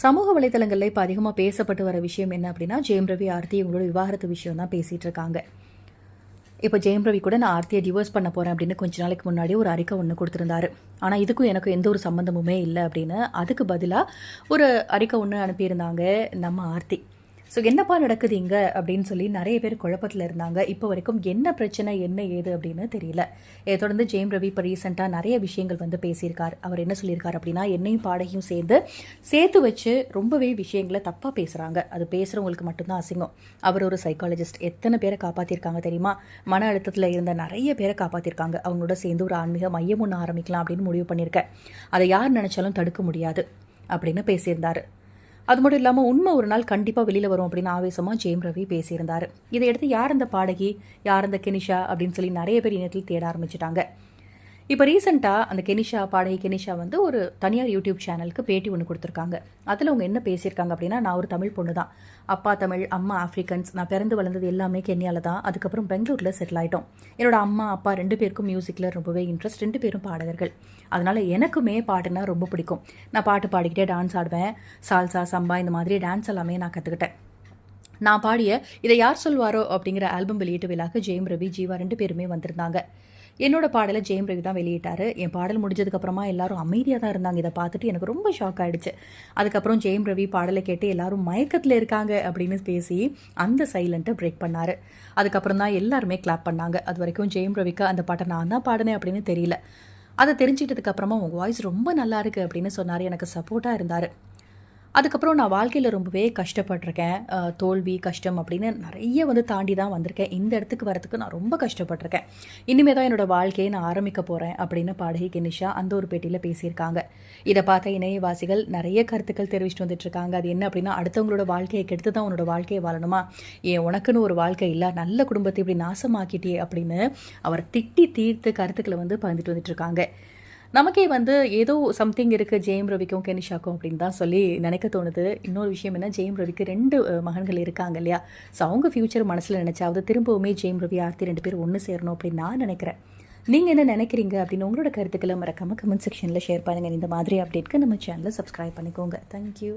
சமூக வலைதளங்களில் இப்போ அதிகமாக பேசப்பட்டு வர விஷயம் என்ன அப்படின்னா ஜெயம் ரவி ஆர்த்தி இவங்களோட விவாகரத்து விஷயம் தான் பேசிகிட்டு இருக்காங்க. இப்போ ஜெயம் ரவி கூட நான் ஆர்த்தியை டிவோர்ஸ் பண்ண போகிறேன் அப்படின்னு கொஞ்ச நாளைக்கு முன்னாடி ஒரு அறிக்கை ஒன்று கொடுத்துருந்தாரு. ஆனால் இதுக்கும் எனக்கு எந்த ஒரு சம்மந்தமுமே இல்லை அப்படின்னு அதுக்கு பதிலாக ஒரு அறிக்கை ஒன்று அனுப்பியிருந்தாங்க நம்ம ஆர்த்தி. ஸோ என்னப்பா நடக்குது இங்கே? அப்படின்னு சொல்லி நிறைய பேர் குழப்பத்தில் இருந்தாங்க. இப்போ வரைக்கும் என்ன பிரச்சனை என்ன ஏது அப்படின்னு தெரியல. இதை தொடர்ந்து ஜெயம் ரவி இப்போ ரீசெண்டாக நிறைய விஷயங்கள் வந்து பேசியிருக்கார். அவர் என்ன சொல்லியிருக்கார் அப்படின்னா என்னையும் பாடகையும் சேர்ந்து சேர்த்து வச்சு ரொம்பவே விஷயங்களை தப்பாக பேசுகிறாங்க அது பேசுகிறவங்களுக்கு மட்டும்தான் அசிங்கம். அவர் ஒரு சைக்காலஜிஸ்ட் எத்தனை பேரை காப்பாற்றிருக்காங்க தெரியுமா? மன அழுத்தத்தில் இருந்த நிறைய பேரை காப்பாற்றிருக்காங்க அவங்களோட சேர்ந்து ஒரு ஆன்மீக மையம் ஒன்று ஆரம்பிக்கலாம் அப்படின்னு முடிவு பண்ணியிருக்கேன். அதை யார் நினச்சாலும் தடுக்க முடியாது அப்படின்னு பேசியிருந்தார். அது மட்டும் இல்லாமல் உண்மை ஒரு நாள் கண்டிப்பாக வெளியில் வரும் அப்படின்னு ஆவேசமாக ஜெயம் ரவி பேசியிருந்தார். இதை எடுத்து யார் அந்த பாடகி யார் அந்த கெனிஷா அப்படின்னு சொல்லி நிறைய பேர் இணையத்தில் தேட ஆரம்பிச்சிட்டாங்க. இப்போ ரீசெண்டாக அந்த கெனிஷா பாடகி கெனிஷா வந்து ஒரு தனியார் யூடியூப் சேனலுக்கு பேட்டி ஒன்று கொடுத்துருக்காங்க. அதில் அவங்க என்ன பேசியிருக்காங்க அப்படின்னா நான் ஒரு தமிழ் பொண்ணு தான் அப்பா தமிழ் அம்மா ஆஃப்ரிக்கன்ஸ் நான் பிறந்து வளர்ந்தது எல்லாமே கென்யாவில் தான் அதுக்கப்புறம் பெங்களூரில் செட்டில் ஆகிட்டோம் என்னோட அம்மா அப்பா ரெண்டு பேருக்கும் மியூசிக்கில் ரொம்பவே இன்ட்ரெஸ்ட் ரெண்டு பேரும் பாடகர்கள். அதனால் எனக்குமே பாட்டுனா ரொம்ப பிடிக்கும். நான் பாட்டு பாடிக்கிட்டே டான்ஸ் ஆடுவேன். சால்சா சம்பா இந்த மாதிரி டான்ஸ் எல்லாமே நான் கற்றுக்கிட்டேன் நான் பாடிய இதை யார் சொல்வாரோ அப்படிங்கிற ஆல்பம் வெளியீட்டு விழாக்கு ஜெயம் ரவி ஜீவா ரெண்டு பேருமே வந்திருந்தாங்க. என்னோட பாடலை ஜெயம் ரவி தான் வெளியிட்டாரு. என் பாடல் முடிஞ்சதுக்கப்புறமா எல்லாரும் அமைதியாக தான் இருந்தாங்க. இதை பார்த்துட்டு எனக்கு ரொம்ப ஷாக் ஆயிடுச்சு. அதுக்கப்புறம் ஜெயம் ரவி பாடலை கேட்டு எல்லாரும் மயக்கத்தில் இருக்காங்க அப்படின்னு பேசி அந்த சைலண்ட்டை பிரேக் பண்ணார். அதுக்கப்புறம் தான் எல்லாருமே கிளாப் பண்ணாங்க. அது வரைக்கும் ஜெயம் ரவிக்கு அந்த பாட்டை நான் தான் பாடினேன் அப்படின்னு தெரியல. அதை தெரிஞ்சுக்கிட்டதுக்கு உங்கள் வாய்ஸ் ரொம்ப நல்லா இருக்குது அப்படின்னு சொன்னார். எனக்கு சப்போர்ட்டாக இருந்தார். அதுக்கப்புறம் நான் வாழ்க்கையில் ரொம்பவே கஷ்டப்பட்டிருக்கேன். தோல்வி கஷ்டம் அப்படின்னு நிறைய வந்து தாண்டி தான் வந்திருக்கேன். இந்த இடத்துக்கு வரத்துக்கு நான் ரொம்ப கஷ்டப்பட்டிருக்கேன். இனிமே தான் என்னோட வாழ்க்கையை நான் ஆரம்பிக்க போகிறேன் அப்படின்னு பாடகி கெனிஷா அந்த ஒரு பேட்டியில் பேசியிருக்காங்க. இதை பார்த்த இணையவாசிகள் நிறைய கருத்துக்கள் தெரிவிச்சுட்டு வந்துட்டு இருக்காங்க அது என்ன அப்படின்னா அடுத்தவங்களோட வாழ்க்கையை கெடுத்து தான் உன்னோட வாழ்க்கையை வாழணுமா? ஏன் உனக்குன்னு ஒரு வாழ்க்கை இல்லை நல்ல குடும்பத்தை இப்படி நாசமாக்கிட்டே அப்படின்னு அவர் திட்டி தீர்த்து கருத்துக்களை வந்து பகிர்ந்துட்டு வந்துட்டுருக்காங்க. நமக்கே வந்து ஏதோ சம்திங் இருக்குது ஜெயம் ரவிக்கும் கெனிஷாக்கும் அப்படின்னு தான் சொல்லி நினைக்க தோணுது. இன்னொரு விஷயம் என்ன ஜெயம் ரவிக்கு ரெண்டு மகன்கள் இருக்காங்க இல்லையா? ஸோ அவங்க ஃப்யூச்சர் மனசில் நினச்சாவது திரும்பவுமே ஜெயம் ரவி ஆர்த்தி ரெண்டு பேரும் ஒன்று சேரணும் அப்படின்னு நான் நினைக்கிறேன். நீங்கள் என்ன நினைக்கிறீங்க அப்படின்னு உங்களோட கருத்துக்களை மறக்காமல் கமெண்ட் செக்ஷனில் ஷேர் பண்ணுங்கள் இந்த மாதிரி அப்டேட்க்கு நம்ம சேனலை சப்ஸ்கிரைப் பண்ணிக்கோங்க. தேங்க்யூ